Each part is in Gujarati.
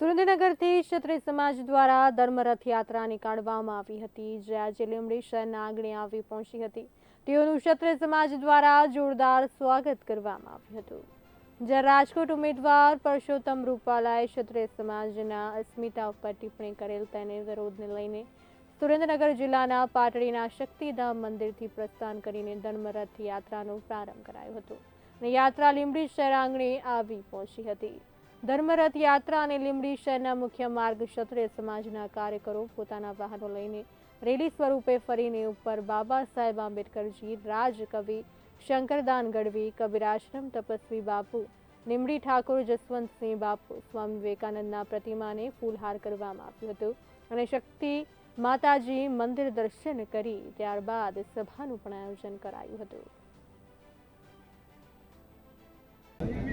સુરેન્દ્રનગરથી ક્ષત્રિય સમાજ દ્વારા ધર્મરથ યાત્રા નીકાળવામાં આવી હતી જે આજે લીમડી શહેરના આંગણે આવી પહોંચી હતી. તેઓનું ક્ષત્રિય સમાજ દ્વારા જોરદાર સ્વાગત કરવામાં આવ્યું હતું. જ્યારે રાજકોટ ઉમેદવાર પરસોત્તમ રૂપાલાએ ક્ષત્રિય સમાજના અસ્મિતા ઉપર ટિપ્પણી કરેલ તેને વિરોધને લઈને સુરેન્દ્રનગર જિલ્લાના પાટડીના શક્તિધામ મંદિરથી પ્રસ્થાન કરીને ધર્મરથ યાત્રાનો પ્રારંભ કરાયો હતો. અને યાત્રા લીંબડી શહેર આંગણે આવી પહોંચી હતી. ધર્મરથ યાત્રા અને લીંબડી શહેરના મુખ્ય માર્ગ ક્ષત્રિય સમાજના કાર્યકરો પોતાના વાહનો લઈને રેલી સ્વરૂપે ફરીને ઉપર બાબા સાહેબ આંબેડકરજી, રાજકવિ શંકરદાન ગઢવી, કબીરાશ્રમ તપસ્વી બાપુ નિમડી ઠાકોર જસવંતસિંહ બાપુ, સ્વામી વિવેકાનંદના પ્રતિમાને ફૂલહાર કરવામાં આવ્યું હતું અને શક્તિ માતાજી મંદિર દર્શન કરી ત્યારબાદ સભાનું પણ આયોજન કરાયું હતું.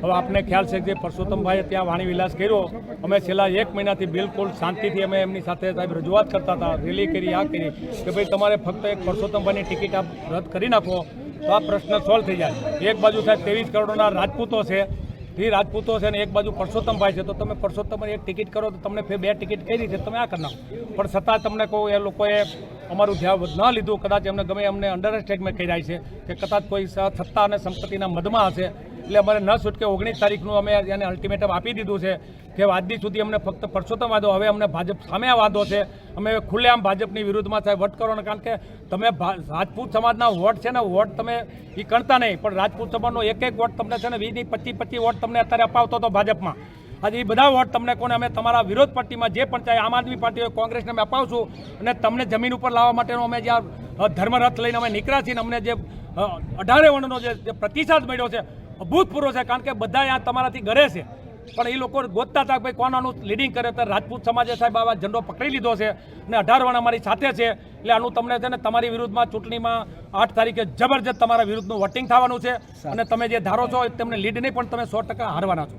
હવે આપને ખ્યાલ છે કે પરસોત્તમભાઈએ ત્યાં વાણી વિલાસ કર્યો, અમે છેલ્લા એક મહિનાથી બિલકુલ શાંતિથી અમે એમની સાથે સાહેબ રજૂઆત કરતા હતા, રેલી કરી, આ કરી, કે ભાઈ તમારે ફક્ત એક પરસોત્તમભાઈની ટિકિટ આપ રદ કરી નાખો, તો આ પ્રશ્ન સોલ્વ થઈ જાય. એક બાજુ સાહેબ ત્રેવીસ કરોડના રાજપૂતો છે એ રાજપૂતો છે ને એક બાજુ પરસોત્તમભાઈ છે, તો તમે પરસોત્તમભાઈ એક ટિકિટ કરો, તો તમને બે ટિકિટ કરી છે તમે આ કરી નાખો. પણ છતાં તમને કહું એ લોકોએ અમારું ધ્યાન ન લીધું, કદાચ એમને ગમે અમને અંડર એસ્ટેટમેન્ટ કર્યા છે, કે કદાચ કોઈ સત્તા અને સંપત્તિના મદમાં હશે એટલે અમારે ન છૂટકે ઓગણીસ તારીખનું અમે એને અલ્ટિમેટમ આપી દીધું છે કે આજની સુધી અમને ફક્ત પરસોત્તમ વાંધો હવે અમને ભાજપ સામે વાંધો છે. અમે ખુલ્લેઆમ ભાજપની વિરુદ્ધમાં સાહેબ વટ કરવાનો, કારણ કે તમે રાજપૂત સમાજના વોટ છે ને, વોટ તમે એ ગણતા નહીં. પણ રાજપૂત સમાજનો એક એક વોટ તમને છે ને વીસની પચીસ પચીસ વોટ તમને અત્યારે અપાવતો હતો ભાજપમાં. આજે એ બધા વોટ તમને કોને, અમે તમારા વિરોધ પાર્ટીમાં જે પણ ચાહે, આમ આદમી પાર્ટી હોય, કોંગ્રેસને અમે અપાવશું અને તમને જમીન ઉપર લાવવા માટેનો અમે જ્યાં ધર્મરથ લઈને અમે નીકળ્યા છીએ અમને જે અઢારે વર્ણનો જે પ્રતિસાદ મળ્યો છે અભૂતપૂર્વ છે કારણ કે બધા અહીંયા તમારાથી ઘરે છે. પણ એ લોકો ગોતતા હતા કે ભાઈ કોનાનું લીડિંગ કરે તો રાજપૂત સમાજે સાહેબ આવા ઝંડો પકડી લીધો છે અને અઢાર વણ અમારી સાથે છે. એટલે આનું તમને છે ને તમારી વિરુદ્ધમાં ચૂંટણીમાં આઠ તારીખે જબરજસ્ત તમારા વિરુદ્ધનું વોટિંગ થવાનું છે. અને તમે જે ધારો છો તમને લીડ નહીં પણ તમે સો ટકા હારવાના છો.